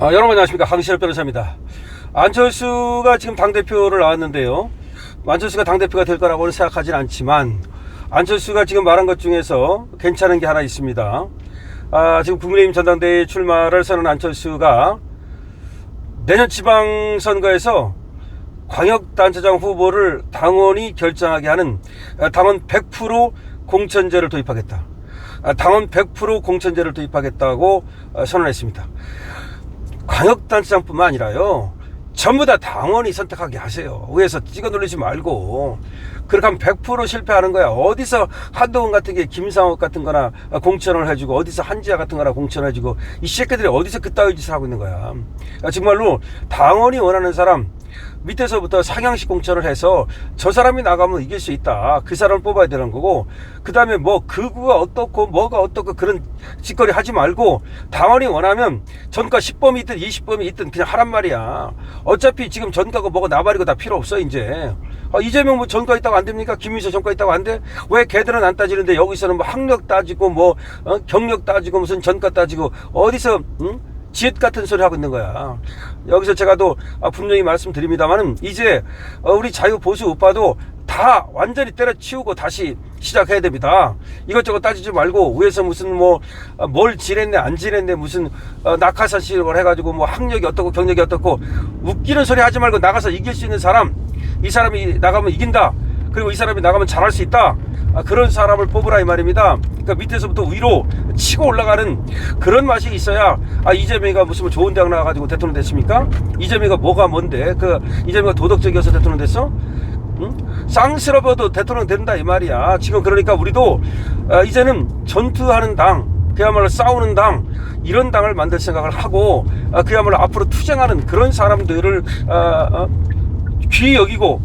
아, 여러분 안녕하십니까 강시열 변호사입니다. 안철수가 지금 당 대표를 나왔는데요. 안철수가 당 대표가 될 거라고는 생각하진 않지만 안철수가 지금 말한 것 중에서 괜찮은 게 하나 있습니다. 아, 지금 국민의힘 전당대회 출마를 선언한 안철수가 내년 지방선거에서 광역단체장 후보를 당원이 결정하게 하는 아, 당원 100% 공천제를 도입하겠다. 아, 당원 100% 공천제를 도입하겠다고 아, 선언했습니다. 광역단체장뿐만 아니라요. 전부 다 당원이 선택하게 하세요. 위에서 찍어 누르지 말고. 그렇게 하면 100% 실패하는 거야. 어디서 한동훈 같은 게 김상욱 같은 거나 공천을 해주고, 어디서 한지아 같은 거나 공천을 해주고, 이 새끼들이 어디서 그따위 짓을 하고 있는 거야. 아, 정말로 당원이 원하는 사람, 밑에서부터 상향식 공천을 해서 저 사람이 나가면 이길 수 있다. 그 사람을 뽑아야 되는 거고, 그 다음에 뭐 극우가 어떻고 뭐가 어떻고 그런 짓거리 하지 말고 당원이 원하면 전과 10범이 있든 20범이 있든 그냥 하란 말이야. 어차피 지금 전과고 뭐고 나발이고 다 필요 없어, 이제. 아, 이재명 뭐 전과 있다고 안 됩니까? 김민수 전과 있다고 안 돼? 왜 걔들은 안 따지는데 여기서는 뭐 학력 따지고 뭐 어? 경력 따지고 무슨 전과 따지고 어디서 응? 지읒 같은 소리 하고 있는 거야. 여기서 제가 또 아, 분명히 말씀드립니다만은 이제 어, 우리 자유 보수 오빠도 다 완전히 때려치우고 다시 시작해야 됩니다. 이것저것 따지지 말고 위에서 무슨 뭐 뭘 지냈네 안 지냈네 무슨 어, 낙하산식을 해가지고 뭐 학력이 어떻고 경력이 어떻고 웃기는 소리 하지 말고 나가서 이길 수 있는 사람 이 사람이 나가면 이긴다. 그리고 이 사람이 나가면 잘할 수 있다. 아, 그런 사람을 뽑으라 이 말입니다. 그러니까 밑에서부터 위로 치고 올라가는 그런 맛이 있어야 아 이재명이가 무슨 뭐 좋은 대학 나와가지고 대통령 됐습니까? 이재명이가 뭐가 뭔데? 그 이재명이가 도덕적이어서 대통령 됐어? 응? 쌍스러워도 대통령 된다 이 말이야. 지금 그러니까 우리도 아, 이제는 전투하는 당, 그야말로 싸우는 당 이런 당을 만들 생각을 하고 아, 그야말로 앞으로 투쟁하는 그런 사람들을 아, 어, 귀히 여기고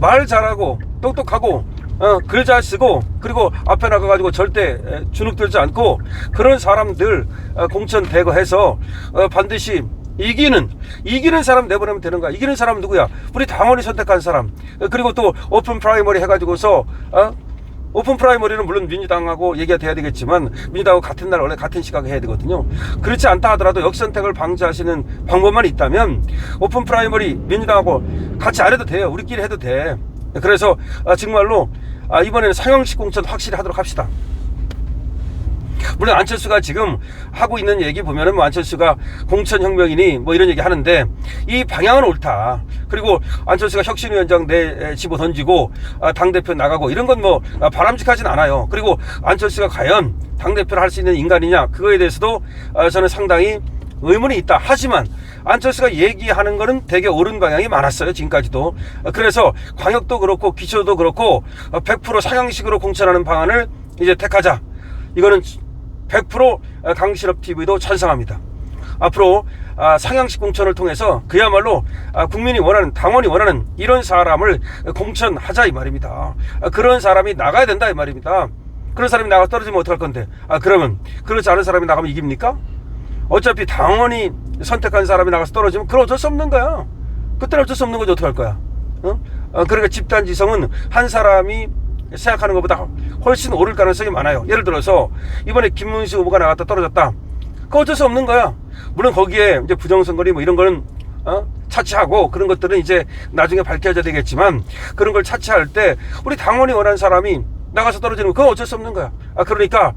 말 잘하고 똑똑하고 어, 글 잘 쓰고 그리고 앞에 나가가지고 절대 에, 주눅들지 않고 그런 사람들 어, 공천 대거해서 어, 반드시 이기는 이기는 사람 내보내면 되는 거야. 이기는 사람 누구야? 우리 당원이 선택한 사람. 어, 그리고 또 오픈 프라이머리 해가지고서 어? 오픈 프라이머리는 물론 민주당하고 얘기가 돼야 되겠지만 민주당하고 같은 날 원래 같은 시각에 해야 되거든요. 그렇지 않다 하더라도 역선택을 방지하시는 방법만 있다면 오픈 프라이머리 민주당하고 같이 안 해도 돼요. 우리끼리 해도 돼. 그래서 아, 정말로 아, 이번에는 상영식 공천 확실히 하도록 합시다. 물론 안철수가 지금 하고 있는 얘기 보면은 뭐 안철수가 공천혁명이니 뭐 이런 얘기 하는데 이 방향은 옳다. 그리고 안철수가 혁신위원장 내 집어 던지고 아, 당대표 나가고 이런 건 뭐 바람직하진 않아요. 그리고 안철수가 과연 당대표를 할 수 있는 인간이냐 그거에 대해서도 아, 저는 상당히 의문이 있다. 하지만 안철수가 얘기하는 거는 되게 옳은 방향이 많았어요. 지금까지도. 어, 그래서 광역도 그렇고 기초도 그렇고 어, 100% 상향식으로 공천하는 방안을 이제 택하자. 이거는 100% 강실업 TV도 찬성합니다. 앞으로 아, 상향식 공천을 통해서 그야말로 아, 국민이 원하는 당원이 원하는 이런 사람을 공천하자 이 말입니다. 아, 그런 사람이 나가야 된다 이 말입니다. 그런 사람이 나가 떨어지면 어떡할 건데? 아 그러면 그렇지 않은 사람이 나가면 이깁니까? 어차피 당원이 선택한 사람이 나가서 떨어지면 그건 어쩔 수 없는 거야. 그때는 어쩔 수 없는 거지 어떡할 거야? 어? 어, 그러니까 집단 지성은 한 사람이 생각하는 것보다 훨씬 오를 가능성이 많아요. 예를 들어서 이번에 김문수 후보가 나갔다 떨어졌다. 그거 어쩔 수 없는 거야. 물론 거기에 이제 부정선거리 뭐 이런 거는 어? 차치하고 그런 것들은 이제 나중에 밝혀져야 되겠지만 그런 걸 차치할 때 우리 당원이 원하는 사람이 나가서 떨어지는 거 그건 어쩔 수 없는 거야. 아 그러니까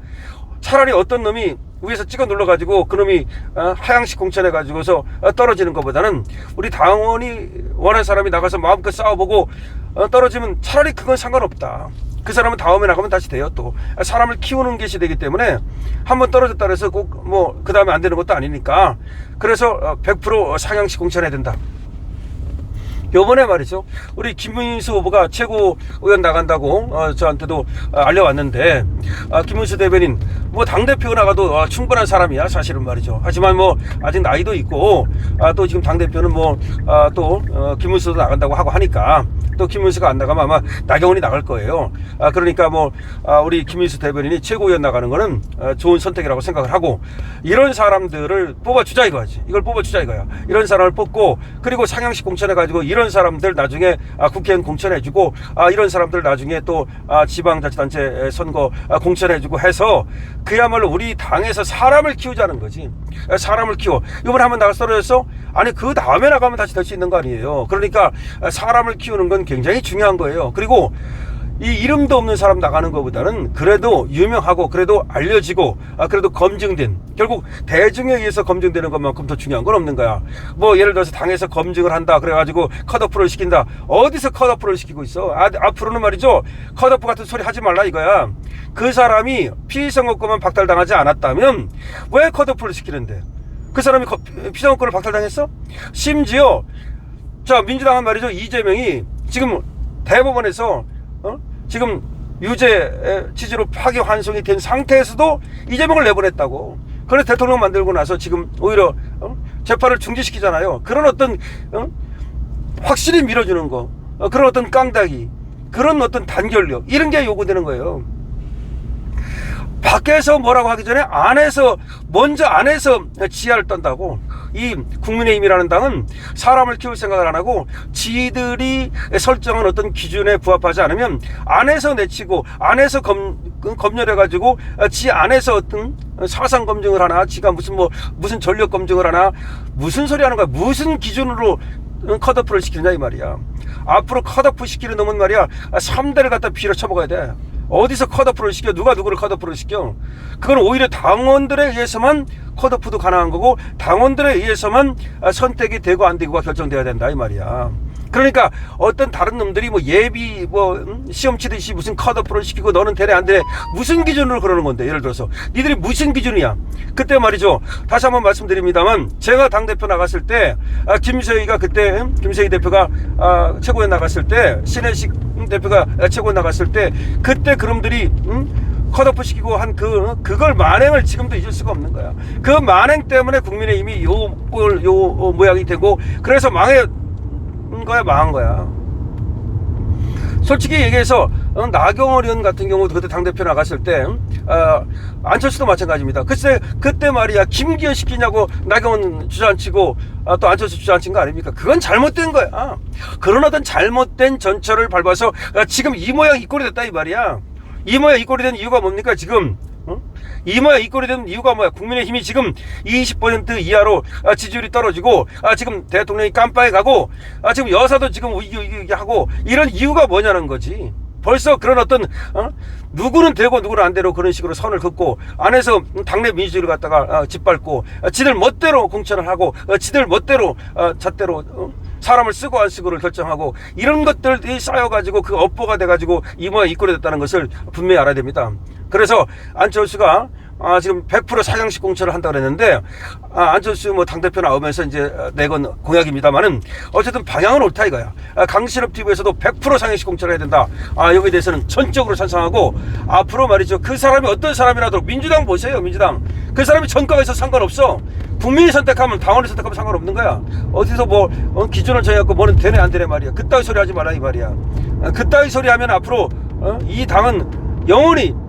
차라리 어떤 놈이 위에서 찍어 눌러가지고 그놈이 어, 하향식 공천해가지고서 어, 떨어지는 것보다는 우리 당원이 원하는 사람이 나가서 마음껏 싸워보고 어, 떨어지면 차라리 그건 상관없다. 그 사람은 다음에 나가면 다시 돼요 또 사람을 키우는 것이 되기 때문에 한번 떨어졌다 그래서 꼭 뭐 그 다음에 안 되는 것도 아니니까 그래서 100% 상향식 공천해야 된다. 요번에 말이죠. 우리 김문수 후보가 최고 의원 나간다고 어, 저한테도 어, 알려왔는데 아, 김문수 대변인 뭐 당대표 나가도 어, 충분한 사람이야 사실은 말이죠. 하지만 뭐 아직 나이도 있고 아, 또 지금 당대표는 뭐또 아, 또, 어, 김문수도 나간다고 하고 하니까 또 김문수가 안 나가면 아마 나경원이 나갈 거예요. 아, 그러니까 뭐 아, 우리 김문수 대변인이 최고 의원 나가는 거는 어, 좋은 선택이라고 생각을 하고 이런 사람들을 뽑아주자 이거지. 이걸 뽑아주자 이거야. 이런 사람을 뽑고 그리고 상향식 공천해 가지고 이런 사람들 나중에 아, 국회의원 공천해주고 아, 이런 사람들 나중에 또 아, 지방자치단체 선거 아, 공천해주고 해서 그야말로 우리 당에서 사람을 키우자는 거지. 아, 사람을 키워. 이번에 한번 나가 떨어졌어? 아니 그 다음에 나가면 다시 될 수 있는 거 아니에요. 그러니까 아, 사람을 키우는 건 굉장히 중요한 거예요. 그리고 이 이름도 없는 사람 나가는 것보다는 그래도 유명하고 그래도 알려지고 아 그래도 검증된 결국 대중에 의해서 검증되는 것만큼 더 중요한 건 없는 거야. 뭐 예를 들어서 당에서 검증을 한다 그래가지고 컷오프를 시킨다. 어디서 컷오프를 시키고 있어? 아, 앞으로는 말이죠. 컷오프 같은 소리 하지 말라 이거야. 그 사람이 피선거권만 박탈당하지 않았다면 왜 컷오프를 시키는데? 그 사람이 거- 피선거권을 박탈당했어? 심지어 자 민주당은 말이죠 이재명이 지금 대법원에서 어? 지금 유죄 취지로 파기 환송이 된 상태에서도 이재명을 내보냈다고. 그래서 대통령 만들고 나서 지금 오히려 어? 재판을 중지시키잖아요. 그런 어떤 어? 확실히 밀어주는 거, 어, 그런 어떤 깡다기, 그런 어떤 단결력 이런 게 요구되는 거예요. 밖에서 뭐라고 하기 전에 안에서 먼저 안에서 지하를 떤다고 이 국민의힘이라는 당은 사람을 키울 생각을 안 하고 지들이 설정한 어떤 기준에 부합하지 않으면 안에서 내치고 안에서 검, 검열해 가지고 지 안에서 어떤 사상 검증을 하나 지가 무슨 뭐 무슨 전력 검증을 하나 무슨 소리 하는 거야? 무슨 기준으로 컷오프를 시키느냐 이 말이야. 앞으로 컷오프 시키는 놈은 말이야 3대를 갖다 비로 쳐먹어야 돼 어디서 컷오프를 시켜? 누가 누구를 컷오프를 시켜? 그건 오히려 당원들에 의해서만 컷오프도 가능한 거고 당원들에 의해서만 아, 선택이 되고 안 되고가 결정돼야 된다 이 말이야. 그러니까 어떤 다른 놈들이 뭐 예비 뭐 음? 시험 치듯이 무슨 컷오프를 시키고 너는 되네 안 되네 무슨 기준으로 그러는 건데 예를 들어서 니들이 무슨 기준이야 그때 말이죠 다시 한번 말씀드립니다만 제가 당 대표 나갔을 때 아, 김세희가 그때 음? 김세희 대표가 아, 최고에 나갔을 때 신혜식 음, 대표가 최고에 나갔을 때 그때 그놈들이 음? 컷오프 시키고 한 그 그걸 만행을 지금도 잊을 수가 없는 거야. 그 만행 때문에 국민의힘이 요꼴 요 어, 모양이 되고 그래서 망해 거야 망한 거야. 솔직히 얘기해서 어, 나경원 의원 같은 경우도 그때 당 대표 나갔을 때 어, 안철수도 마찬가지입니다. 그때 그때 말이야 김기현 시키냐고 나경원 주저앉히고 아, 또 안철수 주저앉힌 거 아닙니까? 그건 잘못된 거야. 그런 어떤 잘못된 전철을 밟아서 아, 지금 이 모양 이 꼴이 됐다 이 말이야. 이 모양 이 꼴이 된 이유가 뭡니까 지금? 어? 이 모양 이 꼴이 된 이유가 뭐야? 국민의힘이 지금 20% 이하로 아, 지지율이 떨어지고 아, 지금 대통령이 깜빡이 가고 아, 지금 여사도 지금 이기 하고 이런 이유가 뭐냐는 거지. 벌써 그런 어떤 어? 누구는 되고 누구는 안 되고 그런 식으로 선을 긋고 안에서 당내 민주주의를 갖다가 어, 짓밟고 어, 지들 멋대로 공천을 하고 어, 지들 멋대로 어, 잣대로 어, 사람을 쓰고 안 쓰고를 결정하고 이런 것들이 쌓여가지고 그 업보가 돼가지고 이 모양 이 꼴이 됐다는 것을 분명히 알아야 됩니다. 그래서 안철수가 아, 지금 100% 사장식 공천을 한다고 그랬는데, 아, 안철수 뭐 당대표 나오면서 이제 내건 공약입니다만은, 어쨌든 방향은 옳다 이거야. 아, 강신업 TV에서도 100% 상향식 공천을 해야 된다. 아, 여기에 대해서는 전적으로 찬성하고, 앞으로 말이죠. 그 사람이 어떤 사람이라도, 민주당 보세요, 민주당. 그 사람이 전과에서 상관없어. 국민이 선택하면 당원이 선택하면 상관없는 거야. 어디서 뭐, 어, 기준을 정해갖고 뭐는 되네, 안 되네 말이야. 그따위 소리 하지 마라 이 말이야. 아, 그따위 소리 하면 앞으로, 어, 이 당은 영원히 방,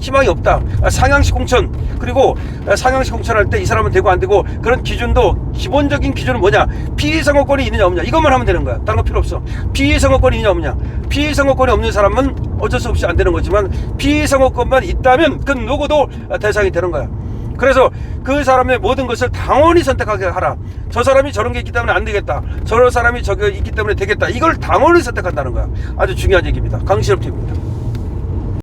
희망이 없다. 아, 상향식 공천 그리고 아, 상향식 공천할 때 이 사람은 되고 안 되고 그런 기준도 기본적인 기준은 뭐냐? 피의선거권이 있느냐 없느냐 이것만 하면 되는 거야. 다른 거 필요 없어. 피의선거권이 있느냐 없느냐. 피의선거권이 없는 사람은 어쩔 수 없이 안 되는 거지만 피의선거권만 있다면 그 누구도 아, 대상이 되는 거야. 그래서 그 사람의 모든 것을 당원이 선택하게 하라. 저 사람이 저런 게 있기 때문에 안 되겠다. 저런 사람이 저게 있기 때문에 되겠다. 이걸 당원이 선택한다는 거야. 아주 중요한 얘기입니다. 강신업 TV입니다.